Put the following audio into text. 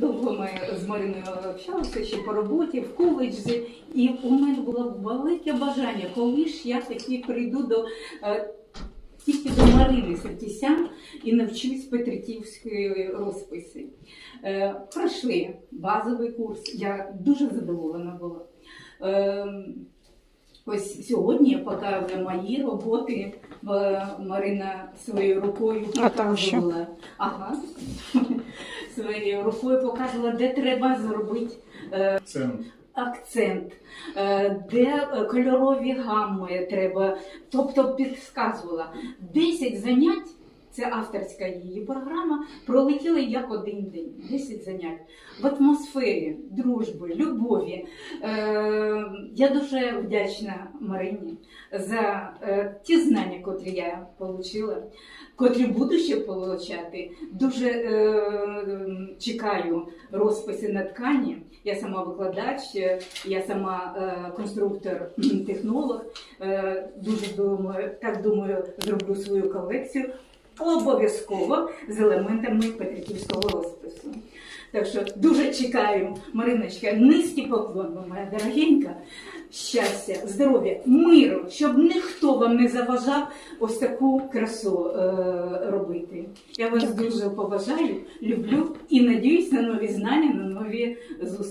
довго ми з Мариною общалися ще по роботі в коледжі, і у мене було велике бажання, коли ж я таки прийду до е, тільки до Марини Сартісян і навчусь петриківської розписи. Е, пройшли базовий курс, я дуже задоволена була. Е, Ось сьогодні я показую мої роботи. Е, Марина своєю рукою А там що? показувала. Ага. Своєю рукою показувала, де треба зробити Це акцент, е, де е, кольорові гамми треба. Тобто підказувала 10 занять. Це авторська її програма. Пролетіли як один день, 10 занять в атмосфері дружби, любові. Е, я дуже вдячна Марині за е, ті знання, котрі я отримала, котрі буду ще отримати. Дуже е, чекаю розписи на ткані. Я сама викладач, я сама е, конструктор, технолог. Е, дуже думаю, так думаю, зроблю свою колекцію обов'язково з елементами петриківського розпису. Так що дуже чекаю, Мариночка, низький поклон, моя дорогенька. Щастя, здоров'я, миру, щоб ніхто вам не заважав ось таку красу е, робити. Я вас дуже поважаю, люблю і надіюсь на нові знання, на нові зустрічі.